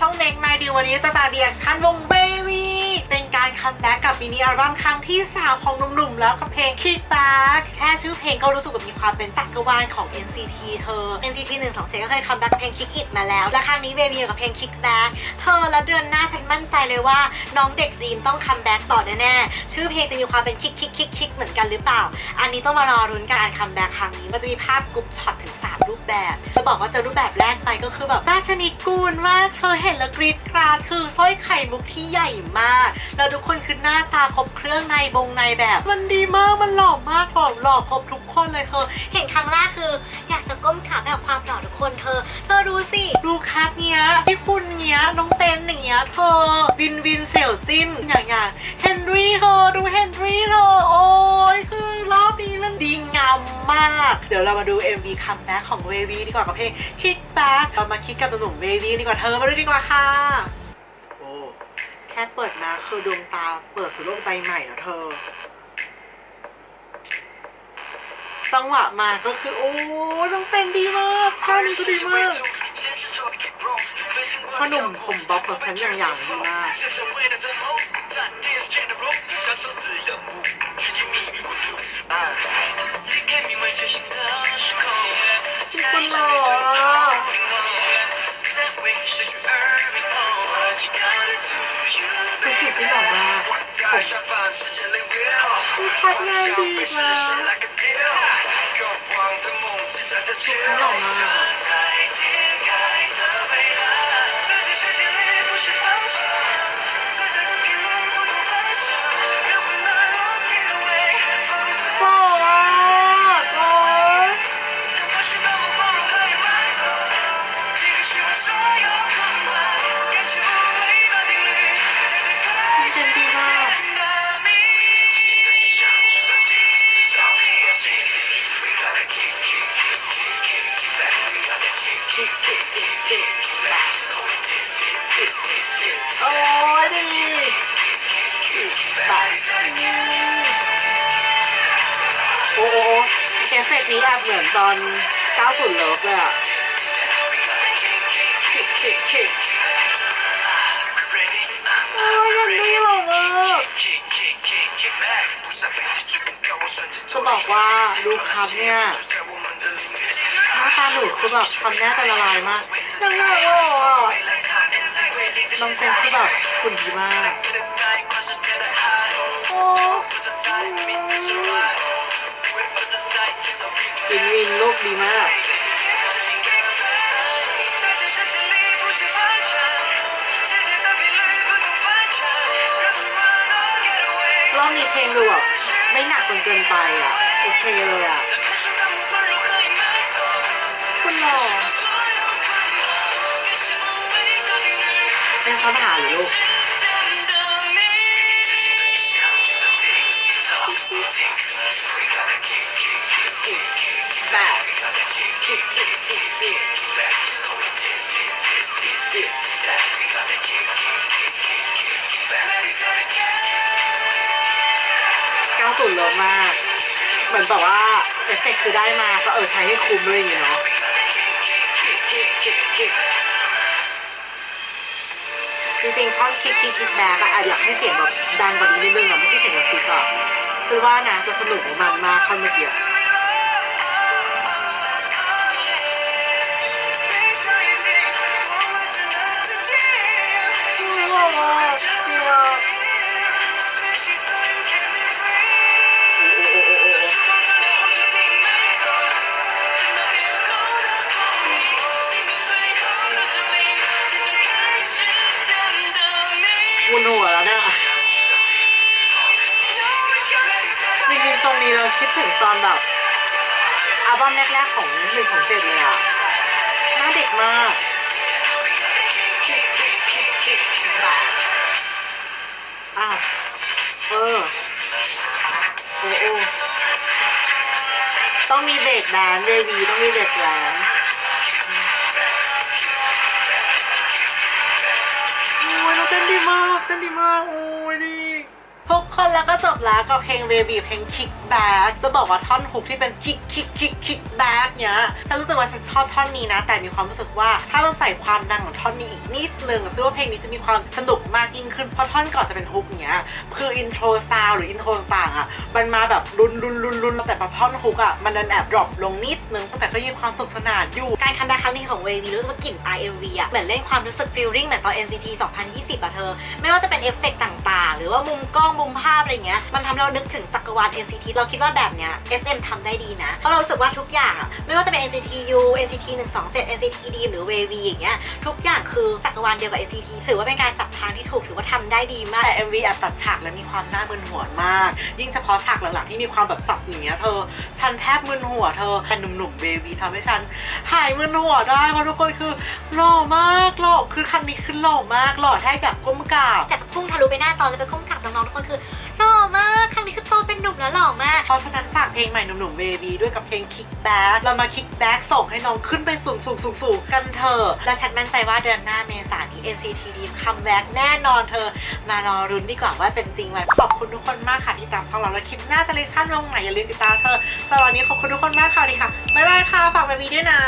ช่อง Make My Deal วันนี้จะมาเรียกชั้นวงเบวี การคัมแบ็กกับมินิอัลบั้มครั้งที่ 3 ของหนุ่มๆ แล้วกับเพลง Kick Back แค่ชื่อเพลงก็รู้สึกแบบมีความเป็นจักรวาลของ NCT เธอ NCT 1 2 7ก็เคยคัมแบ็กกับเพลง Kick It มาแล้ว และครั้งนี้ Baby กับเพลง Kick Back เธอและเดือนหน้าฉันมั่นใจเลยว่าน้องเด็กดีมต้องคัมแบ็กต่อแน่ๆ ชื่อเพลงจะมีความเป็นคิกคิกคิกคิกเหมือนกันหรือเปล่า อันนี้ต้องมารอรุ้นการคัมแบ็กครั้งนี้มันจะมีภาพกรุ๊ปช็อตถึง 3 รูปแบบจะบอกว่าเจอรูปแบบแรกไปก็คือแบบราชนิกูลมากเธอเห็นแล้วกรีดกราดคือสร้อยไข่มุกที่ใหญ่มากแล้วทุกคนคือหน้าตาครบเครื่องในบงในแบบ มันดีมากมันหล่อมากหล่อหล่อครบทุกคนเลยเธอ เห็นครั้งแรกคือ อยากจะก้มขาแบบความหล่อทุกคนเธอ เธอรู้สิดูคัดเนี้ยพี่คุณเนี้ยน้องเต้นอย่างเงี้ยเธอวินวินเสี่ยวจิ้นอย่างอย่างเฮนรี่เธอดูเฮนรี่เธอโอ้ยคือรอบนี้มันดีงามมาก เดี๋ยวเรามาดู MV คัมแบ็กของเววีดีกว่ากับเพลง Kick Back เรามาคิดกับตัวหนุ่มเววีดีกว่าเธอมาดูดีกว่าค่ะโอ้แค่เปิดมาคือดวงตาเปิดสู่โลกใบใหม่แล้วเธอจังหวะมาก็คือ โอ้น้องเต้นดีมากท่านี้ก็ดีมากพ่อหนุ่มผมบ๊อบกับฉันอย่างอย่างดีมากคนหล่อ อะเป็นสิ่งที่หล่อมา โอ้โหเอฟเฟกต์นี้แอบเหมือนตอน 90เลิฟเลยอะคิกคิกคิกโอ้ยยังดีหรอมากจะบอกว่าลูกคับเนี่ยหน้าตาหนูคือแบบทำแน่จะละลายมากยังไงอะน้องเจนคือแบบหุ่นดีมาก วินวินโลกดีมากรอบนี้เพลงดูแบบไม่หนักจนเกินไปอะ โอเคเลยอะคุณหล่อเป็นช้อนหาหรือลูก ก้าวสุดเลยมาก เหมือนแบบว่าเอฟเฟกต์คือได้มาก็เออใช้ให้คุ้มเลยอย่างเงี้ยเนาะจริงๆท่อนคิกคิกคิกแบ็กอะอยากให้เสียงแบบดังกว่านี้นิดนึงอะไม่ใช่เสียงกระซิบอะคือว่านะจะสนุกมันมากท่อนเมื่อกี้ จริงๆตรงนี้เราคิดถึงตอนแบบอัลบั้มแรกๆของหนึ่งของเจ็ดเลยอะหน้าเด็กมากอ้าวเออโอ้โอ้ต้องมีเบรกแดนเบบีต้องมีเบรกแดน เราเต้นดีมากเต้นดีมากโอ้ยดีพกคนแล้วก็จบแล้วกับเพลง Baby เพลง Kick Back จะบอกว่าท่อนฮุกที่เป็น Kick Kick Kick Kick Back เนี้ยฉันรู้สึกว่าฉันชอบท่อนนี้นะ แต่มีความรู้สึกว่าถ้ามันใส่ความดังของท่อนนี้อีกนิดนึงซึ่งว่าเพลงนี้จะมีความสนุกมากยิ่งขึ้นเพราะท่อนก่อนจะเป็นฮุกเนี้ยคืออินโทรซาวหรืออินโทรต่างอะมันมาแบบรุนรุนรุนรุนแต่พอท่อนฮุกอะมันดันแอบดรอปลงนิดนึงแต่ก็ยังความสนุกสนานอยู่การคัมแบ็กครั้งนี้ของเววีรู้สึกว่ากลิ่น RMV อะเหมือนเล่นความรู้สึกฟีลลิ่งเหมือนตอน NCT 2020อะเธอ ไม่ว่าจะเป็นเอฟเฟกต่างๆ หรือว่ามุมกล้องมุมภาพอะไรเงี้ยมันทำให้เรานึกถึงจักรวาล NCT เราคิดว่าแบบเนี้ย SM ทำได้ดีนะ เพราะเรารู้สึกว่าทุกอย่างอะไม่ว่าจะเป็น NCT U NCT 127 NCTD หรือ WV อย่างเงี้ยทุกอย่างคือจักรวาลเดียวกับ NCT ถือว่าเป็นการจับทางที่ถูกถือว่าทำได้ดีมากแต่ MV แอบตัดฉากและมีความน่ามึนหัวมาก ยิ่งเฉพาะฉากหลังๆที่มีความแบบสับอย่างเงี้ยเธอ ฉันแทบมึนหัวเธอแต่หนุ่มๆเบบีทำให้ฉันหายมึนหัวได้เพราะทุกคนคือหล่อมากหล่อคือคันนี้คือหล่อมากหล่อแทบอยากก้มกราบแต่จะพุ่งทะลุไปหน้าตอนเลยไปก้มกราบน้องๆทุกคนคือ มาก ครั้งนี้คือโตเป็นหนุ่มแล้วหล่อมาก เพราะฉะนั้นฝากเพลงใหม่หนุ่มๆเบบีด้วยกับเพลง Kick Back เรามา Kick Back ส่งให้น้องขึ้นไปสูงสูงสูงสูงกันเถอะและฉันมั่นใจว่าเดือนหน้าเมษายนนี้ NCT Dream คัมแบ็กแน่นอนเธอ มารอรุ้นดีกว่าว่าเป็นจริงไหมขอบคุณทุกคนมากค่ะที่ตามช่องเราและคลิปหน้าจะเลคชั่นลงไหนอย่าลืมติดตามเธอสำหรับวันนี้ขอบคุณทุกคนมากค่ะดีค่ะบ๊ายบายค่ะฝากเบบีด้วยนะ